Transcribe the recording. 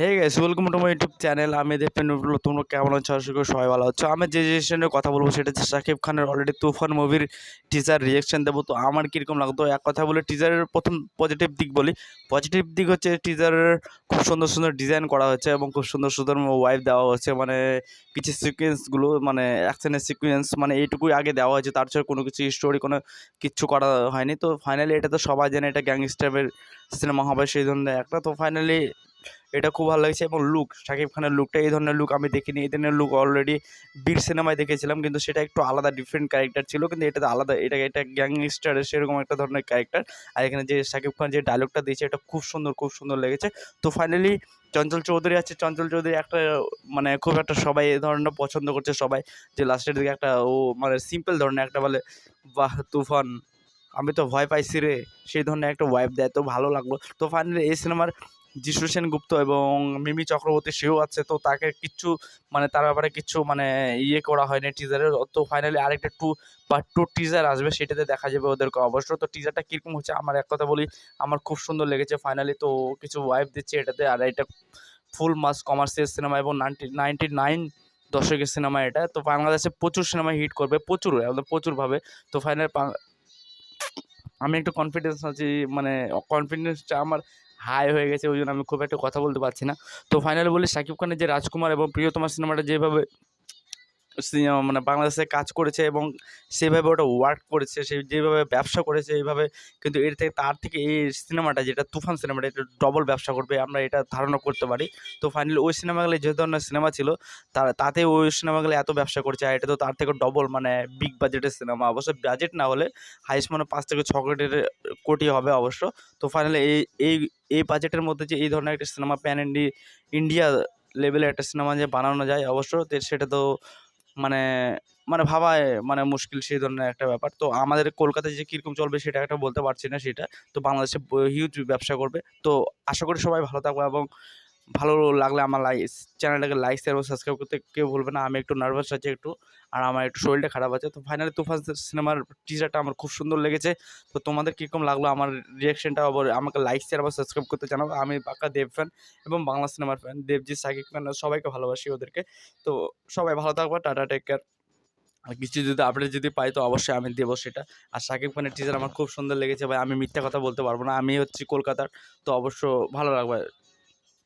Hey guys welcome to my YouTube channel আমি দেখবেন তোমরা কেমন আছো? আশা করি সবাই ভালো আছো। আমি যে জিনিসটা কথা বলব সেটা হচ্ছে শাকিব খানের অলরেডি তুফান মুভির টিজার রিয়েকশন দেবো। তো আমার কীরকম লাগতো? এক কথা বলে টিজারের প্রথম পজিটিভ দিক বলি। পজিটিভ দিক হচ্ছে টিজারের খুব সুন্দর সুন্দর ডিজাইন করা হয়েছে এবং খুব সুন্দর সুন্দর ওয়াইফ দেওয়া হচ্ছে মানে কিছু সিকোয়েন্সগুলো মানে অ্যাকশনের সিকোয়েন্স মানে এইটুকুই আগে দেওয়া হয়েছে। তার ছাড়া কোনো কিছু স্টোরি কোনো কিচ্ছু করা হয়নি। তো ফাইনালি এটা তো সবাই জানে, এটা গ্যাংস্টারের সিনেমা হবে সেই ধরনের একটা। তো ফাইনালি এটা খুব ভালো লাগছে এবং লুক শাকিব খানের লুকটা এই ধরনের লুক আমি দেখিনি। এই ধরনের লুক অলরেডি বীর সিনেমায় দেখেছিলাম, কিন্তু সেটা একটু আলাদা ডিফারেন্ট ক্যারেক্টার ছিল, কিন্তু এটা আলাদা, এটা এটা গ্যাংস্টারের সেরকম একটা ধরনের ক্যারেক্টার আর এখানে যে শাকিব খান যে ডায়লগটা দিয়েছে, এটা খুব সুন্দর খুব সুন্দর লেগেছে। তো ফাইনালি চঞ্চল চৌধুরী আছে, চঞ্চল চৌধুরী একটা মানে খুব একটা সবাই এই ধরনের পছন্দ করছে সবাই, যে লাস্টের দিকে একটা, ও মানে সিম্পল ধরনের একটা বলে, বাহ, তুফান, আমি তো ভয় পাইছি রে। সেই ধরনের একটা ওয়াইফ দেয়, তো ভালো লাগল। তো ফাইনালি এই সিনেমার যিশু সেনগুপ্ত এবং মিমি চক্রবর্তী সেও আছে, তো তাকে কিচ্ছু মানে তার ব্যাপারে কিচ্ছু মানে ইয়ে করা হয়নি টিজারের তো ফাইনালি আরেকটা টু পার্ট টু টিজার আসবে, সেটাতে দেখা যাবে ওদেরকে অবশ্য। তো টিজারটা কীরকম হচ্ছে, আমার এক কথা বলি, আমার খুব সুন্দর লেগেছে ফাইনালি তো কিছু ওয়াইফ দিচ্ছে এটাতে, আর এটা ফুল মাস কমার্সিয়াল সিনেমা এবং নাইনটি নাইনটি নাইন দশকের সিনেমা এটা। তো বাংলাদেশে প্রচুর সিনেমা হিট করবে, প্রচুর প্রচুরভাবে তো ফাইনাল আমি একটু কনফিডেন্স আছি মানে কনফিডেন্সটা আমার হাই হয়ে গেছে, ওই জন্য আমি খুব একটা কথা বলতে পারছি না। তো ফাইনালি বলি শাকিব খানের যে রাজকুমার এবং প্রিয়তমা সিনেমাটা যেভাবে সিনেমা মানে বাংলাদেশে কাজ করেছে এবং সেভাবে ওটা ওয়ার্ক করেছে, সে যেভাবে ব্যবসা করেছে, এইভাবে কিন্তু এর থেকে তার থেকে এই সিনেমাটা যেটা তুফান সিনেমাটা, এটা ডবল ব্যবসা করবে, আমরা এটা ধারণা করতে পারি। তো ফাইনালি ওই সিনেমাগুলো যে ধরনের সিনেমা ছিল, তার, তাতে ওই সিনেমাগুলো এত ব্যবসা করছে, আর এটা তো তার থেকে ডবল মানে বিগ বাজেটের সিনেমা। অবশ্য বাজেট না হলে হাইস্ট মানে পাঁচ থেকে ছ কোটির কোটি হবে অবশ্য। তো ফাইনালি এই এই এই বাজেটের মধ্যে যে এই ধরনের একটা সিনেমা প্যান ইন্ডিয়া লেভেলে একটা সিনেমা যে বানানো যায় অবশ্য সেটা তো মানে মানে ভাবায় মানে মুশকিল সেই ধরনের একটা ব্যাপার। তো আমাদের কলকাতায় যে কীরকম চলবে সেটা একটা বলতে পারছি না সেটা। তো বাংলাদেশে হিউজ ব্যবসা করবে। তো আশা করি সবাই ভালো থাকবে এবং ভালো লাগলে আমার লাই, চ্যানেলটাকে লাইক শেয়ার এবং সাবস্ক্রাইব করতে কেউ বলবে না। আমি একটু নার্ভাস আছি একটু, আর আমার একটু শরীরটা খারাপ আছে। তো ফাইনালি তুফান সিনেমার টিজারটা আমার খুব সুন্দর লেগেছে। তো তোমাদের কীরকম লাগল আমার রিয়াকশনটা আবার আমাকে লাইক শেয়ার বা সাবস্ক্রাইব করতে জানাব আমি পাক্কা দেব ফ্যান এবং বাংলা সিনেমার ফ্যান দেবজিৎ, সাকিব ফ্যান সবাইকে ভালোবাসি ওদেরকে। তো সবাই ভালো থাকবে, টাটা টেক কেয়ার আর কিছু যদি আপডেট যদি পাই, তো অবশ্যই আমি দেবো সেটা। আর শাকিব খানের টিজার আমার খুব সুন্দর লেগেছে ভাই। আমি মিথ্যা কথা বলতে পারব না। আমি হচ্ছি কলকাতার। তো অবশ্য ভালো লাগবে।